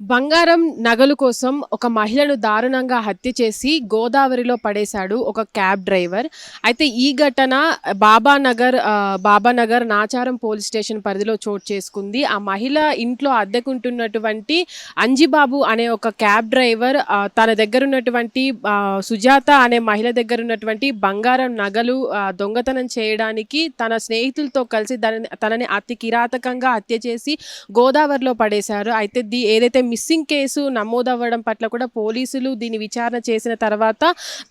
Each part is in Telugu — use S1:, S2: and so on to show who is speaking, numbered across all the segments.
S1: బంగారం నగలు కోసం ఒక మహిళను దారుణంగా హత్య చేసి గోదావరిలో పడేశాడు ఒక క్యాబ్ డ్రైవర్. అయితే ఈ ఘటన బాబానగర్ బాబానగర్ నాచారం పోలీస్ స్టేషన్ పరిధిలో చోటు చేసుకుంది. ఆ మహిళ ఇంట్లో అద్దెకుంటున్నటువంటి అంజిబాబు అనే ఒక క్యాబ్ డ్రైవర్ తన దగ్గర ఉన్నటువంటి సుజాత అనే మహిళ దగ్గర ఉన్నటువంటి బంగారం నగలు దొంగతనం చేయడానికి తన స్నేహితులతో కలిసి దాని తనని అతి కిరాతకంగా హత్య చేసి గోదావరిలో పడేశారు. అయితే దీ ఏదైతే మిస్సింగ్ కేసు నమోదవ్వడం పట్ల కూడా పోలీసులు దీని విచారణ చేసిన తర్వాత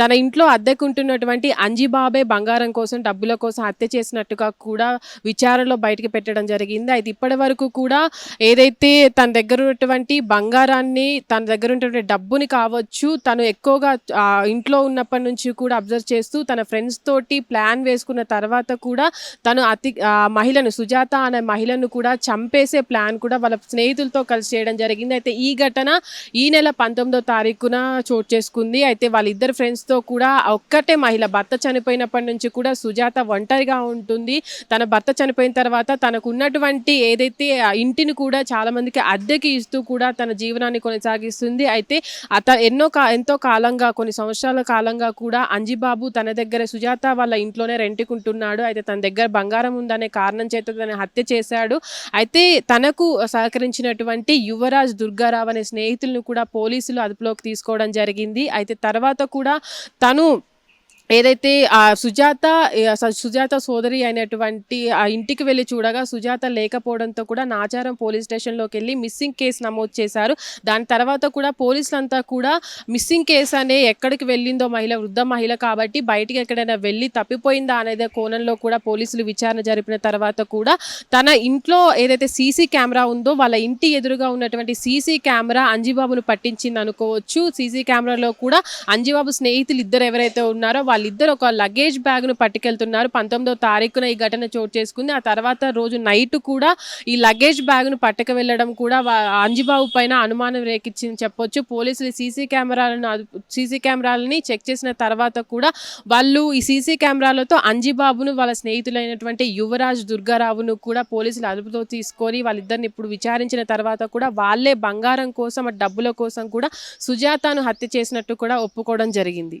S1: తన ఇంట్లో అద్దెకుంటున్నటువంటి అంజిబాబే బంగారం కోసం డబ్బుల కోసం హత్య చేసినట్టుగా కూడా విచారణలో బయటకు పెట్టడం జరిగింది. అయితే ఇప్పటి వరకు కూడా ఏదైతే తన దగ్గర ఉన్నటువంటి బంగారాన్ని తన దగ్గర ఉన్నటువంటి డబ్బుని కావచ్చు తను ఎక్కువగా ఇంట్లో ఉన్నప్పటి నుంచి కూడా అబ్జర్వ్ చేస్తూ తన ఫ్రెండ్స్ తోటి ప్లాన్ వేసుకున్న తర్వాత కూడా తను అతి మహిళను సుజాత అనే మహిళను కూడా చంపేసే ప్లాన్ కూడా వాళ్ళ స్నేహితులతో కలిసి చేయడం జరిగింది. అయితే ఈ ఘటన ఈ నెల పంతొమ్మిదో తారీఖున చోటు చేసుకుంది. అయితే వాళ్ళిద్దరు ఫ్రెండ్స్తో కూడా ఒక్కటే మహిళ భర్త చనిపోయినప్పటి నుంచి కూడా సుజాత ఒంటరిగా ఉంటుంది. తన భర్త చనిపోయిన తర్వాత తనకు ఉన్నటువంటి ఏదైతే ఇంటిని కూడా చాలామందికి అద్దెకి ఇస్తూ కూడా తన జీవనాన్ని కొనసాగిస్తుంది. అయితే అత ఎన్నో కా ఎంతో కాలంగా కొన్ని సంవత్సరాల కాలంగా కూడా అంజిబాబు తన దగ్గర సుజాత వాళ్ళ ఇంట్లోనే రెంటుకుంటున్నాడు. అయితే తన దగ్గర బంగారం ఉందనే కారణం చేత తన హత్య చేశాడు. అయితే తనకు సహకరించినటువంటి యువరాజ్ దుర్గారావు అనే స్నేహితులను కూడా పోలీసులు అదుపులోకి తీసుకోవడం జరిగింది. అయితే తర్వాత కూడా తను ఏదైతే ఆ సుజాత సుజాత సోదరి అయినటువంటి ఆ ఇంటికి వెళ్ళి చూడగా సుజాత లేకపోవడంతో కూడా నాచారం పోలీస్ స్టేషన్లోకి వెళ్ళి మిస్సింగ్ కేసు నమోదు చేశారు. దాని తర్వాత కూడా పోలీసులంతా కూడా మిస్సింగ్ కేసు అనే ఎక్కడికి వెళ్ళిందో మహిళ వృద్ధ మహిళ కాబట్టి బయటికి ఎక్కడైనా వెళ్ళి తప్పిపోయిందా అనేది కోణంలో కూడా పోలీసులు విచారణ జరిపిన తర్వాత కూడా తన ఇంట్లో ఏదైతే సీసీ కెమెరా ఉందో వాళ్ళ ఇంటి ఎదురుగా ఉన్నటువంటి సీసీ కెమెరా అంజీబాబును పట్టించింది అనుకోవచ్చు. సీసీ కెమెరాలో కూడా అంజిబాబు స్నేహితులు ఇద్దరు ఎవరైతే ఉన్నారో వాళ్ళు వాళ్ళిద్దరు ఒక లగేజ్ బ్యాగ్ను పట్టుకెళ్తున్నారు. పంతొమ్మిదో తారీఖున ఈ ఘటన చోటు చేసుకుంది. ఆ తర్వాత రోజు నైట్ కూడా ఈ లగేజ్ బ్యాగ్ను పట్టుకు వెళ్ళడం కూడా అంజిబాబు పైన అనుమానం రేకిచ్చింది చెప్పొచ్చు. పోలీసులు సీసీ కెమెరాలను సీసీ కెమెరాలని చెక్ చేసిన తర్వాత కూడా వాళ్ళు ఈ సీసీ కెమెరాలతో అంజిబాబును వాళ్ళ స్నేహితులైనటువంటి యువరాజ్ దుర్గారావును కూడా పోలీసులు అదుపులో తీసుకొని వాళ్ళిద్దరిని ఇప్పుడు విచారించిన తర్వాత కూడా వాళ్ళే బంగారం కోసం డబ్బుల కోసం కూడా సుజాతను హత్య చేసినట్టు కూడా ఒప్పుకోవడం జరిగింది.